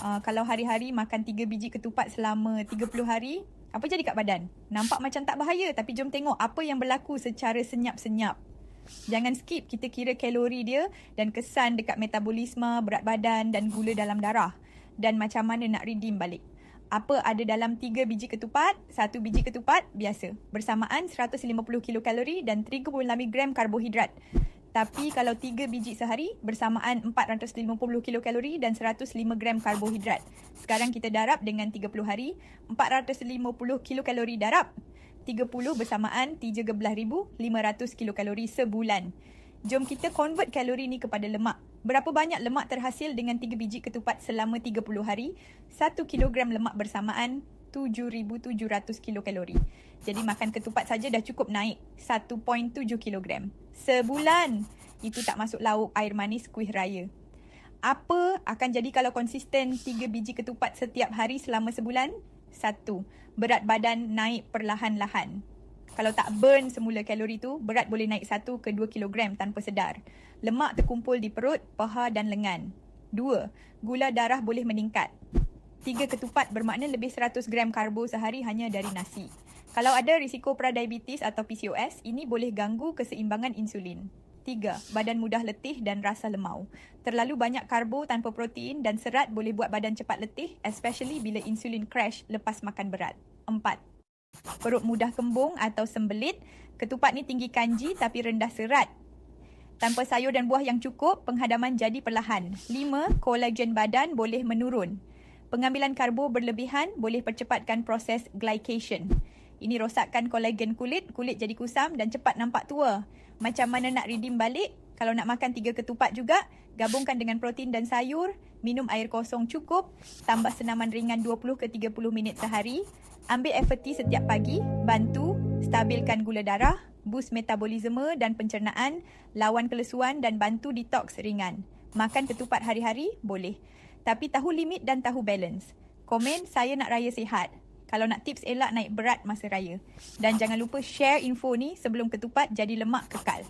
Uh, kalau hari-hari makan 3 biji ketupat selama 30 hari, apa jadi kat badan? Nampak macam tak bahaya tapi jom tengok apa yang berlaku secara senyap-senyap. Jangan skip kita kira kalori dia dan kesan dekat metabolisme, berat badan dan gula dalam darah. Dan macam mana nak redeem balik. Apa ada dalam 3 biji ketupat? 1 biji ketupat biasa. Bersamaan 150 kilokalori dan 36 gram karbohidrat. Tapi kalau 3 biji sehari bersamaan 450 kilokalori dan 105 gram karbohidrat. Sekarang kita darab dengan 30 hari, 450 kilokalori darab. 30 bersamaan 13,500 kilokalori sebulan. Jom kita convert kalori ni kepada lemak. Berapa banyak lemak terhasil dengan 3 biji ketupat selama 30 hari? 1 kilogram lemak bersamaan 7,700 kilokalori. Jadi makan ketupat saja dah cukup naik 1.7 kilogram. Sebulan. Itu tak masuk lauk, air manis, kuih raya. Apa akan jadi kalau konsisten 3 biji ketupat setiap hari selama sebulan? Satu, berat badan naik perlahan-lahan. Kalau tak burn semula kalori tu, berat boleh naik 1 ke 2 kilogram tanpa sedar. Lemak terkumpul di perut, paha dan lengan. Dua, gula darah boleh meningkat. Tiga ketupat bermakna lebih 100 gram karbo sehari hanya dari nasi. Kalau ada risiko pradiabetes atau PCOS, ini boleh ganggu keseimbangan insulin. Tiga, badan mudah letih dan rasa lemau. Terlalu banyak karbo tanpa protein dan serat boleh buat badan cepat letih, especially bila insulin crash lepas makan berat. Empat, perut mudah kembung atau sembelit. Ketupat ni tinggi kanji tapi rendah serat. Tanpa sayur dan buah yang cukup, penghadaman jadi perlahan. Lima, kolagen badan boleh menurun. Pengambilan karbo berlebihan boleh percepatkan proses glycation. Ini rosakkan kolagen kulit, kulit jadi kusam dan cepat nampak tua. Macam mana nak redeem balik? Kalau nak makan tiga ketupat juga, gabungkan dengan protein dan sayur, minum air kosong cukup, tambah senaman ringan 20 ke 30 minit sehari, ambil FT setiap pagi, bantu stabilkan gula darah, boost metabolisme dan pencernaan, lawan kelesuan dan bantu detox ringan. Makan ketupat hari-hari boleh. Tapi tahu limit dan tahu balance. Komen saya nak raya sihat kalau nak tips elak naik berat masa raya. Dan jangan lupa share info ni sebelum ketupat jadi lemak kekal.